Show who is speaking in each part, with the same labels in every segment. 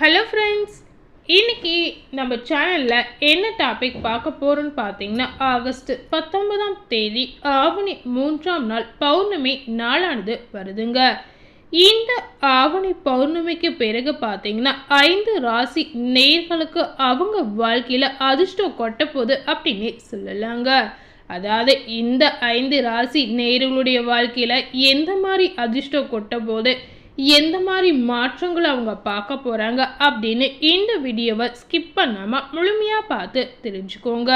Speaker 1: Hello friends இன்னைக்கு நம்ம சேனலில் என்ன டாபிக் பார்க்க போகிறோன்னு பார்த்தீங்கன்னா ஆகஸ்ட் பத்தொன்பதாம் தேதி ஆவணி மூன்றாம் நாள் பௌர்ணமி நாளானது வருதுங்க. இந்த ஆவணி பௌர்ணமிக்கு பிறகு பார்த்தீங்கன்னா ஐந்து ராசி நேர்களுக்கு அவங்க வாழ்க்கையில் அதிர்ஷ்டம் கொட்ட போகுது அப்படின்னு சொல்லலாங்க. அதாவது இந்த ஐந்து ராசி நேர்களுடைய வாழ்க்கையில் எந்த மாதிரி அதிர்ஷ்டம் கொட்ட போது எந்த மாதிரி மாற்றங்களை அவங்க பார்க்க போகிறாங்க அப்படின்னு இந்த வீடியோவை ஸ்கிப் பண்ணாமல் முழுமையாக பார்த்து தெரிஞ்சுக்கோங்க.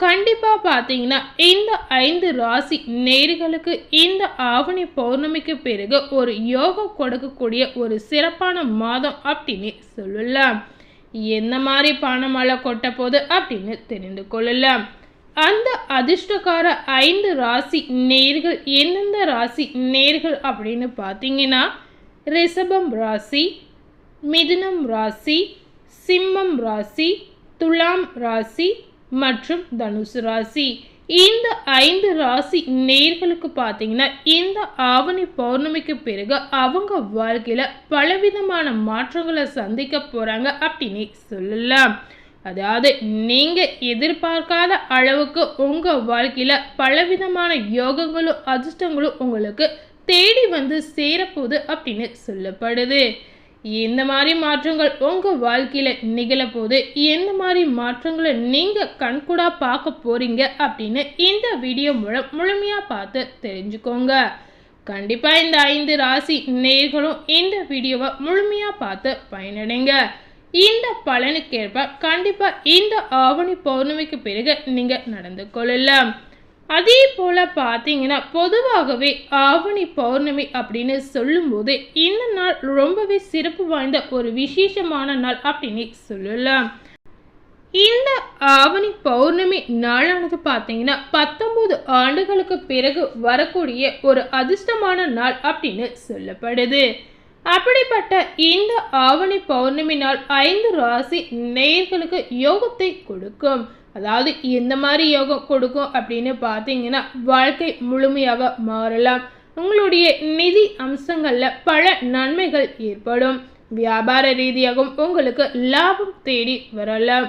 Speaker 1: கண்டிப்பாக பார்த்தீங்கன்னா இந்த ஐந்து ராசி நேர்களுக்கு இந்த ஆவணி பௌர்ணமிக்கு பிறகு ஒரு யோகம் கொடுக்கக்கூடிய ஒரு சிறப்பான மாதம் அப்படின்னு சொல்லலாம். எந்த மாதிரி பானமழை கொட்ட போது அப்படின்னு தெரிந்து கொள்ளலாம். அந்த அதிர்ஷ்டக்கார ஐந்து ராசி நேர்கள் எந்தெந்த ராசி நேர்கள் அப்படின்னு பார்த்தீங்கன்னா ரிஷபம் ராசி மிதுனம் ராசி சிம்மம் ராசி துலாம் ராசி மற்றும் தனுசு ராசி. இந்த ஐந்து ராசி நேர்களுக்கு பார்த்தீங்கன்னா இந்த ஆவணி பௌர்ணமிக்கு பிறகு அவங்க வாழ்க்கையில் பலவிதமான மாற்றங்களை சந்திக்க போகிறாங்க அப்படின்னு சொல்லலாம். அதாவது நீங்கள் எதிர்பார்க்காத அளவுக்கு உங்கள் வாழ்க்கையில் பலவிதமான யோகங்களும் அதிர்ஷ்டங்களும் உங்களுக்கு தேடி வந்து சேரப்போகுது அப்படின்னு சொல்லப்படுது. எந்த மாதிரி மாற்றங்கள் உங்கள் வாழ்க்கையில் நிகழப்போகுது. எந்த மாதிரி மாற்றங்களை நீங்கள் கண்கூடாக பார்க்க போகிறீங்க அப்படின்னு இந்த வீடியோ மூலம் முழுமையாக பார்த்து தெரிஞ்சுக்கோங்க. கண்டிப்பாக இந்த ஐந்து ராசி நேர்களும் இந்த வீடியோவை முழுமையாக பார்த்து பயனடைங்க. இந்த பலனுக்கேற்ப கண்டிப்பாக இந்த ஆவணி பௌர்ணமிக்கு பிறகு நீங்கள் நடந்து கொள்ளலாம். அதே போல் பார்த்தீங்கன்னா பொதுவாகவே ஆவணி பௌர்ணமி அப்படின்னு சொல்லும்போது இந்த நாள் ரொம்பவே சிறப்பு வாய்ந்த ஒரு விசேஷமான நாள் அப்படின்னு சொல்லலாம். இந்த ஆவணி பௌர்ணமி நாளானது பார்த்தீங்கன்னா பத்தொம்போது ஆண்டுகளுக்கு பிறகு வரக்கூடிய ஒரு அதிர்ஷ்டமான நாள் அப்படின்னு சொல்லப்படுது. அப்படிப்பட்ட இந்த ஆவணி பௌர்ணமி நாள் ஐந்து ராசி நேர்களுக்கு யோகத்தை கொடுக்கும். அதாவது எந்த மாதிரி யோகம் கொடுக்கும் அப்படின்னு பார்த்தீங்கன்னா வாழ்க்கை முழுமையாக மாறலாம். உங்களுடைய நிதி அம்சங்களில் பல நன்மைகள் ஏற்படும். வியாபார ரீதியாகவும் உங்களுக்கு லாபம் தேடி வரலாம்.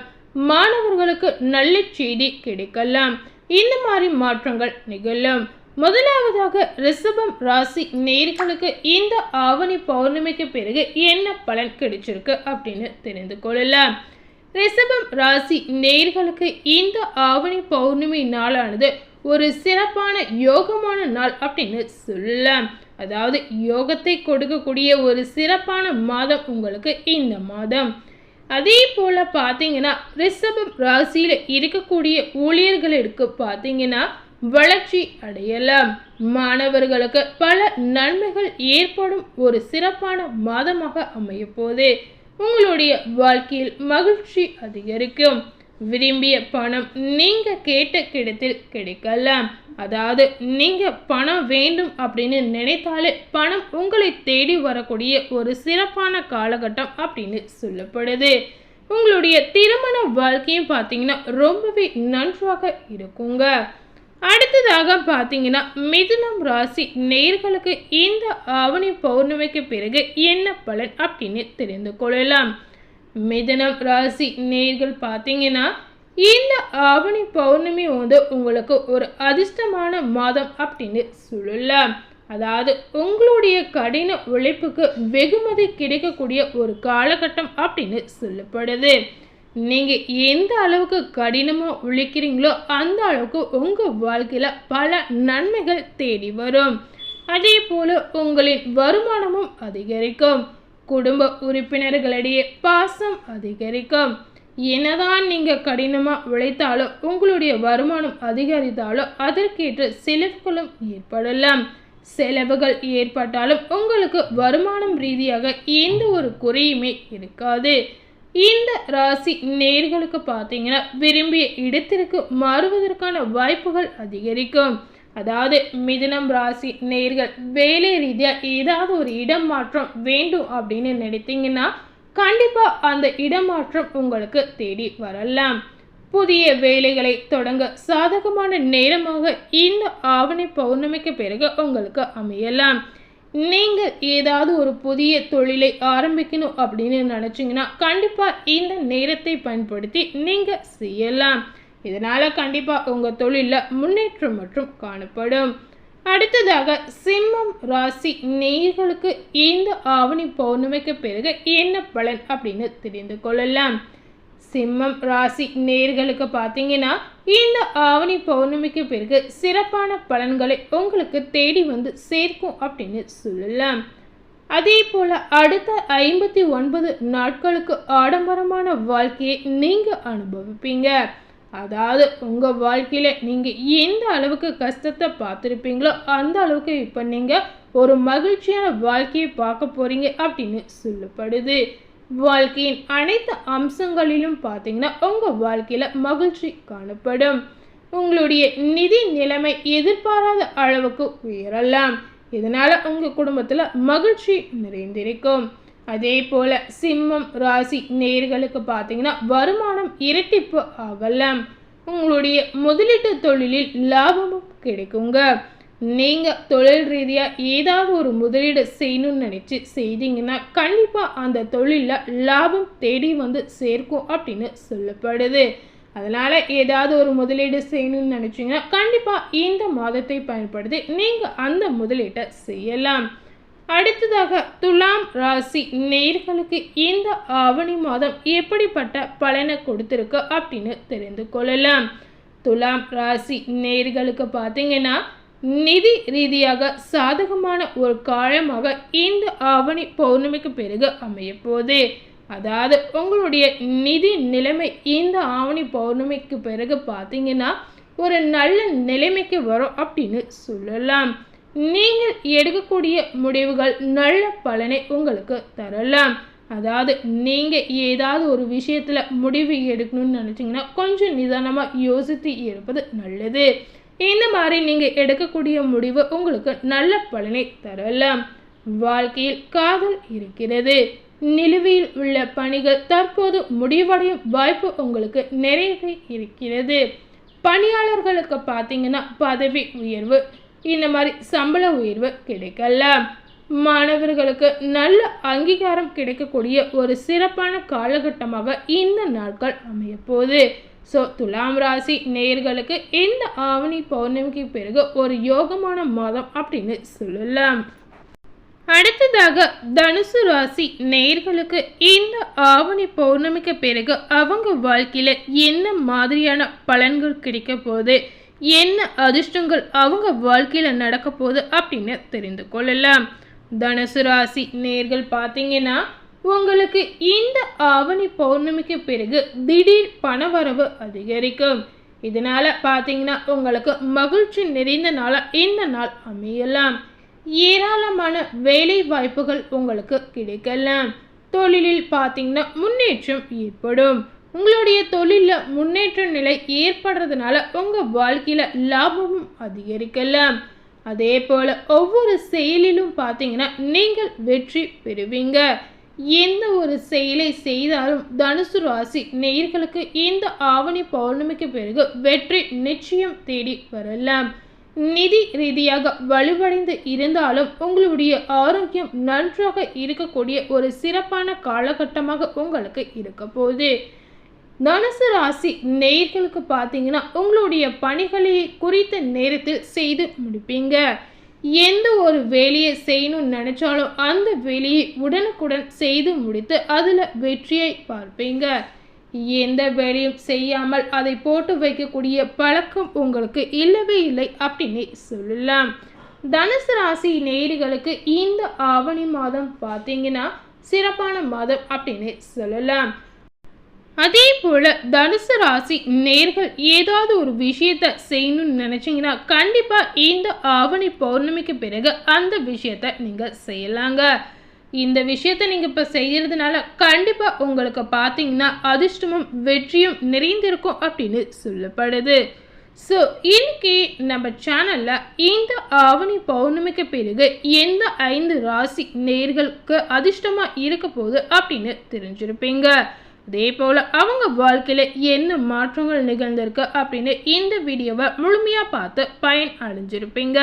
Speaker 1: மாணவர்களுக்கு நல்ல செய்தி கிடைக்கலாம். இந்த மாதிரி மாற்றங்கள் நிகழும். முதலாவதாக ரிஷபம் ராசி நேர்களுக்கு இந்த ஆவணி பௌர்ணமிக்கு பிறகு என்ன பலன் கிடைச்சிருக்கு அப்படின்னு தெரிந்து கொள்ளலாம். ரிஷபம் ராசி நேர்களுக்கு இந்த ஆவணி பௌர்ணமி நாளானது ஒரு சிறப்பான யோகமான நாள் அப்படின்னு சொல்லலாம். அதாவது யோகத்தை கொடுக்கக்கூடிய ஒரு சிறப்பான மாதம் உங்களுக்கு இந்த மாதம். அதே போல் பார்த்தீங்கன்னா ரிஷபம் ராசியில் இருக்கக்கூடிய ஊழியர்களுக்கு பார்த்தீங்கன்னா வளர்ச்சி அடையலாம். மாணவர்களுக்கு பல நன்மைகள் ஏற்படும் ஒரு சிறப்பான மாதமாக அமைய உங்களுடைய வாழ்க்கையில் மகிழ்ச்சி அதிகரிக்கும். விரும்பிய பணம் நீங்க கேட்ட கிடத்தில் கிடைக்கலாம். அதாவது நீங்க பணம் வேண்டும் அப்படின்னு நினைத்தாலே பணம் உங்களை தேடி வரக்கூடிய ஒரு சிறப்பான காலகட்டம் அப்படின்னு சொல்லப்படுது. உங்களுடைய திருமண வாழ்க்கையும் பார்த்தீங்கன்னா ரொம்பவே நன்றாக இருக்குங்க. அடுத்ததாக பார்த்தீங்கன்னா மிதுனம் ராசி நேர்களுக்கு இந்த ஆவணி பௌர்ணமிக்கு பிறகு என்ன பலன் அப்படின்னு தெரிந்து கொள்ளலாம். மிதுனம் ராசி நேர்கள் பார்த்தீங்கன்னா இந்த ஆவணி பௌர்ணமி வந்து உங்களுக்கு ஒரு அதிர்ஷ்டமான மாதம் அப்படின்னு சொல்லலாம். அதாவது உங்களுடைய கடின உழைப்புக்கு வெகுமதி கிடைக்கக்கூடிய ஒரு காலகட்டம் அப்படின்னு சொல்லப்படுது. நீங்கள் எந்த அளவுக்கு கடினமாக உழைக்கிறீங்களோ அந்த அளவுக்கு உங்கள் வாழ்க்கையில் பல நன்மைகள் தேடி வரும். அதே போல் உங்களின் வருமானமும் அதிகரிக்கும். குடும்ப உறுப்பினர்களிடையே பாசம் அதிகரிக்கும். என்னதான் நீங்கள் கடினமாக உழைத்தாலும் உங்களுடைய வருமானம் அதிகரித்தாலும் அதற்கேற்ற செலவுகளும் ஏற்படலாம். செலவுகள் ஏற்பட்டாலும் உங்களுக்கு வருமானம் ரீதியாக எந்த ஒரு குறையுமே இருக்காது. இந்த ராசி நேர்களுக்கு பார்த்தீங்கன்னா விரும்பிய இடத்திற்கு மாறுவதற்கான வாய்ப்புகள் அதிகரிக்கும். அதாவது மிதுனம் ராசி நேர்கள் வேலை ரீதியாக ஏதாவது ஒரு இடம் மாற்றம் வேண்டும் அப்படின்னு நினைத்தீங்கன்னா கண்டிப்பாக அந்த இடமாற்றம் உங்களுக்கு தேடி வரலாம். புதிய வேலைகளை தொடங்க சாதகமான நேரமாக இந்த ஆவணி பௌர்ணமிக்கு பிறகு உங்களுக்கு அமையலாம். நீங்கள் ஏதாவது ஒரு புதிய தொழிலை ஆரம்பிக்கணும் அப்படின்னு நினச்சிங்கன்னா கண்டிப்பாக இந்த நேரத்தை பயன்படுத்தி நீங்கள் செய்யலாம். இதனால் கண்டிப்பாக உங்கள் தொழிலில் முன்னேற்றம் மற்றும் காணப்படும். அடுத்ததாக சிம்மம் ராசி நேர்களுக்கு இந்த ஆவணி பௌர்ணமிக்கு பிறகு என்ன பலன் அப்படின்னு தெரிந்து கொள்ளலாம். சிம்மம் ராசி நேர்களுக்கு பார்த்தீங்கன்னா இந்த ஆவணி பௌர்ணமிக்கு பிறகு சிறப்பான பலன்களை உங்களுக்கு தேடி வந்து சேர்க்கும் அப்படின்னு சொல்லலாம். அதே போல் அடுத்த ஐம்பத்தி ஒன்பது நாட்களுக்கு ஆடம்பரமான வாழ்க்கையை நீங்கள் அனுபவிப்பீங்க. அதாவது உங்கள் வாழ்க்கையில் நீங்கள் எந்த அளவுக்கு கஷ்டத்தை பார்த்துருப்பீங்களோ அந்த அளவுக்கு இப்போ நீங்கள் ஒரு மகிழ்ச்சியான வாழ்க்கையை பார்க்க போகிறீங்க அப்படின்னு சொல்லப்படுது. வாழ்க்கையின் அனைத்து அம்சங்களிலும் பார்த்தீங்கன்னா உங்கள் வாழ்க்கையில் மகிழ்ச்சி காணப்படும். உங்களுடைய நிதி நிலைமை எதிர்பாராத அளவுக்கு உயரலாம். இதனால் உங்கள் குடும்பத்தில் மகிழ்ச்சி நிறைந்திருக்கும். அதே போல் சிம்மம் ராசி நேர்களுக்கு பார்த்தீங்கன்னா வருமானம் இரட்டிப்பு ஆகலாம். உங்களுடைய முதலீட்டு தொழிலில் லாபமும் கிடைக்குங்க. நீங்கள் தொழில் ரீதியாக ஏதாவது ஒரு முதலீடு செய்யணும்னு நினச்சி செய்தீங்கன்னா கண்டிப்பாக அந்த தொழிலில் லாபம் தேடி வந்து சேர்க்கும் அப்படின்னு சொல்லப்படுது. அதனால் ஏதாவது ஒரு முதலீடு செய்யணும்னு நினச்சிங்கன்னா கண்டிப்பாக இந்த மாதத்தை பயன்படுத்தி நீங்கள் அந்த முதலீட்டை செய்யலாம். அடுத்ததாக துலாம் ராசி நேர்களுக்கு இந்த ஆவணி மாதம் எப்படிப்பட்ட பலனை கொடுத்துருக்கு அப்படின்னு தெரிந்து கொள்ளலாம். துலாம் ராசி நேர்களுக்கு பார்த்தீங்கன்னா நிதி ரீதியாக சாதகமான ஒரு காலமாக இந்த ஆவணி பௌர்ணமிக்கு பிறகு அமையப்போகுது அதாவது உங்களுடைய நிதி நிலைமை இந்த ஆவணி பௌர்ணமிக்கு பிறகு பார்த்தீங்கன்னா ஒரு நல்ல நிலைமைக்கு வரும் அப்படின்னு சொல்லலாம். நீங்கள் எடுக்கக்கூடிய முடிவுகள் நல்ல பலனை உங்களுக்கு தரலாம். அதாவது நீங்கள் ஏதாவது ஒரு விஷயத்தில் முடிவு எடுக்கணும்னு நினச்சிங்கன்னா கொஞ்சம் நிதானமாக யோசித்து இருப்பது நல்லது. இந்த மாதிரி நீங்கள் எடுக்கக்கூடிய முடிவு உங்களுக்கு நல்ல பலனை தரலாம் வாழ்க்கையில் காதல் இருக்கிறது. நிலுவையில் உள்ள பணிகள் தற்போது முடிவடையும் வாய்ப்பு உங்களுக்கு நிறையவே இருக்கிறது. பணியாளர்களுக்கு பார்த்தீங்கன்னா பதவி உயர்வு இந்த மாதிரி சம்பள உயர்வு கிடைக்கலாம் மாணவர்களுக்கு நல்ல அங்கீகாரம் கிடைக்கக்கூடிய ஒரு சிறப்பான காலகட்டமாக இந்த நாட்கள் அமையப்போகுது. ஸோ துலாம் ராசி நேர்களுக்கு இந்த ஆவணி பௌர்ணமிக்கு பிறகு ஒரு யோகமான மாதம் அப்படின்னு சொல்லலாம். அடுத்ததாக தனுசு ராசி நேர்களுக்கு இந்த ஆவணி பௌர்ணமிக்கு பிறகு அவங்க வாழ்க்கையில் என்ன மாதிரியான பலன்கள் கிடைக்க போகுது? என்ன அதிர்ஷ்டங்கள் அவங்க வாழ்க்கையில் நடக்க போகுது அப்படின்னு தெரிந்து கொள்ளலாம். தனுசு ராசி நேர்கள் பார்த்தீங்கன்னா உங்களுக்கு இந்த ஆவணி பௌர்ணமிக்கு பிறகு திடீர் பணவரவு அதிகரிக்கும். இதனால பார்த்தீங்கன்னா உங்களுக்கு மகிழ்ச்சி நிறைந்த நாளாக இந்த நாள் அமையலாம். ஏராளமான வேலை வாய்ப்புகள் உங்களுக்கு கிடைக்கலாம். தொழிலில் பார்த்தீங்கன்னா முன்னேற்றம் ஏற்படும். உங்களுடைய தொழிலில் முன்னேற்ற நிலை ஏற்படுறதுனால உங்கள் வாழ்க்கையில் லாபமும் அதிகரிக்கலாம். அதே போல் ஒவ்வொரு செயலிலும் பார்த்தீங்கன்னா நீங்கள் வெற்றி பெறுவீங்க. எந்த ஒரு செயலை செய்தாலும் தனுசு ராசி நேர்களுக்கு இந்த ஆவணி பௌர்ணமிக்கு பிறகு வெற்றி நிச்சயம் தேடி வரலாம். நிதி ரீதியாக வலுவடைந்து இருந்தாலும் உங்களுடைய ஆரோக்கியம் நன்றாக இருக்கக்கூடிய ஒரு சிறப்பான காலகட்டமாக உங்களுக்கு இருக்க போகுது. தனுசு ராசி நேர்களுக்கு பார்த்தீங்கன்னா உங்களுடைய பணிகளை குறித்த நேரத்தில் செய்து முடிப்பீங்க. எந்த ஒரு வேலையை செய்யணும்னு நினச்சாலும் அந்த வேலையை உடனுக்குடன் செய்து முடித்து அதில் வெற்றியை பார்ப்பீங்க. எந்த வேலையும் செய்யாமல் அதை போட்டு வைக்கக்கூடிய பழக்கம் உங்களுக்கு இல்லவே இல்லை அப்படின்னு சொல்லலாம். தனுசு ராசி நேரிகளுக்கு இந்த ஆவணி மாதம் பார்த்தீங்கன்னா சிறப்பான மாதம் அப்படின்னு சொல்லலாம். அதே போல் தனுசு ராசி நேர்கள் ஏதாவது ஒரு விஷயத்த செய்யணும்னு நினச்சிங்கன்னா கண்டிப்பாக இந்த ஆவணி பௌர்ணமிக்கு பிறகு அந்த விஷயத்த நீங்கள் செய்யலாங்க. இந்த விஷயத்தை நீங்கள் இப்போ செய்கிறதுனால கண்டிப்பாக உங்களுக்கு பார்த்தீங்கன்னா அதிர்ஷ்டமும் வெற்றியும் நிறைந்திருக்கும் அப்படின்னு சொல்லப்படுது. ஸோ இன்னைக்கு நம்ம சேனலில் இந்த ஆவணி பௌர்ணமிக்கு பிறகு எந்த ஐந்து ராசி நேர்களுக்கு அதிர்ஷ்டமாக இருக்க போகுது அப்படின்னு தெரிஞ்சிருப்பீங்க. அதே போல் அவங்க வாழ்க்கையில் என்ன மாற்றங்கள் நிகழ்ந்திருக்கு அப்படின்னு இந்த வீடியோவை முழுமையாக பார்த்து பயன் அடைஞ்சிருப்பீங்க.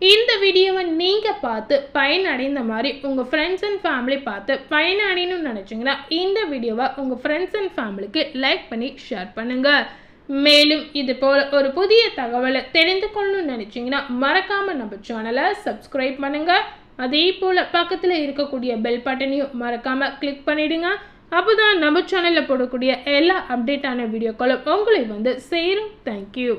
Speaker 1: இந்த வீடியோவை நீங்கள் பார்த்து பயன் அடைந்த மாதிரி உங்கள் ஃப்ரெண்ட்ஸ் அண்ட் ஃபேமிலி பார்த்து பயன் அடையணும்னு நினச்சிங்கன்னா இந்த வீடியோவை உங்கள் ஃப்ரெண்ட்ஸ் அண்ட் ஃபேமிலிக்கு லைக் பண்ணி ஷேர் பண்ணுங்கள் மேலும் இது போல் ஒரு புதிய தகவலை தெரிந்து கொள்ளணும்னு நினச்சிங்கன்னா மறக்காமல் நம்ம சேனலை சப்ஸ்கிரைப் பண்ணுங்கள் அதே போல் பக்கத்தில் இருக்கக்கூடிய பெல் பட்டனையும் மறக்காமல் கிளிக் பண்ணிவிடுங்க அப்போ தான் நம்ம சேனலில் போடக்கூடிய எல்லா அப்டேட்டான வீடியோக்களும் உங்களை வந்து சேரும். தேங்க்யூ